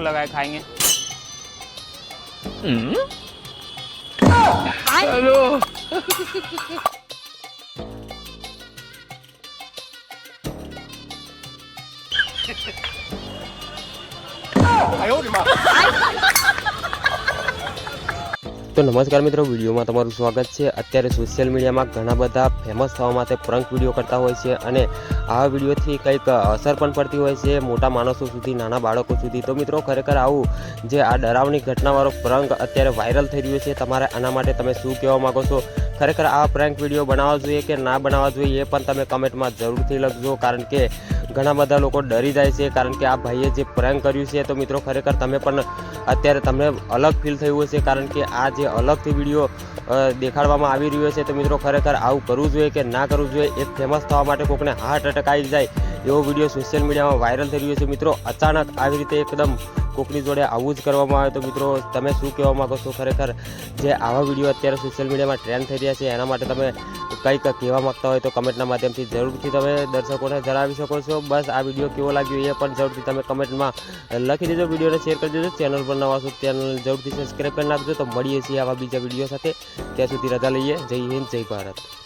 लगा के खाएंगे તો નમસ્કાર મિત્રો, વિડીયોમાં તમારું સ્વાગત છે. અત્યારે સોશિયલ મીડિયામાં ઘણા બધા ફેમસ થવા માટે પ્રંક વીડિયો કરતા હોય છે અને આવા વિડીયોથી કંઈક અસર પણ પડતી હોય છે મોટા માણસો સુધી, નાના બાળકો સુધી. તો મિત્રો, ખરેખર આવું જે આ ડરાવની ઘટનાવાળો પ્રંક અત્યારે વાયરલ થઈ રહ્યો છે, તમારે આના માટે તમે શું કહેવા માગો છો? ખરેખર આ પ્રેન્ક વીડિયો બનાવવા જોઈએ કે ના બનાવવા જોઈએ એ પણ તમે કમેન્ટમાં જરૂરથી લખજો. કારણ કે ઘણા બધા લોકો ડરી જાય છે, કારણ કે આ ભાઈએ જે પ્રેન્ક કર્યું છે તો મિત્રો ખરેખર તમે પણ અત્યારે તમને અલગ ફીલ થયું હશે, કારણ કે આ જે અલગથી વીડિયો દેખાડવામાં આવી રહ્યો છે તો મિત્રો ખરેખર આવું કરવું જોઈએ કે ના કરવું જોઈએ એક ફેમસ થવા માટે કોકને હાર્ટ એટેક આવી જાય એવો વીડિયો સોશિયલ મીડિયામાં વાયરલ થઈ રહ્યો છે. મિત્રો અચાનક આવી રીતે એકદમ કોકની જોડે આવું જ કરવામાં આવે તો મિત્રો તમે શું કહેવા માંગો છો? ખરેખર જે આવા વીડિયો અત્યારે સોશિયલ મીડિયામાં ટ્રેન્ડ થઈ રહ્યા છે, એના માટે તમે કંઈક કહેવા માંગતા હોય તો કમેન્ટના માધ્યમથી જરૂરથી તમે દર્શકોને જણાવી શકો છો. બસ આ વીડિયો કેવો લાગ્યો એ પણ જરૂરથી તમે કમેન્ટમાં લખી દેજો. વિડીયોને શેર કરી દેજો. ચેનલ પર નવા છો ચેનલ જરૂરથી સબસ્ક્રાઈબ કરી નાખજો. તો મળીએ છીએ આવા બીજા વીડિયો સાથે. ત્યાં સુધી રજા લઈએ. જય હિન્દ, જય ભારત.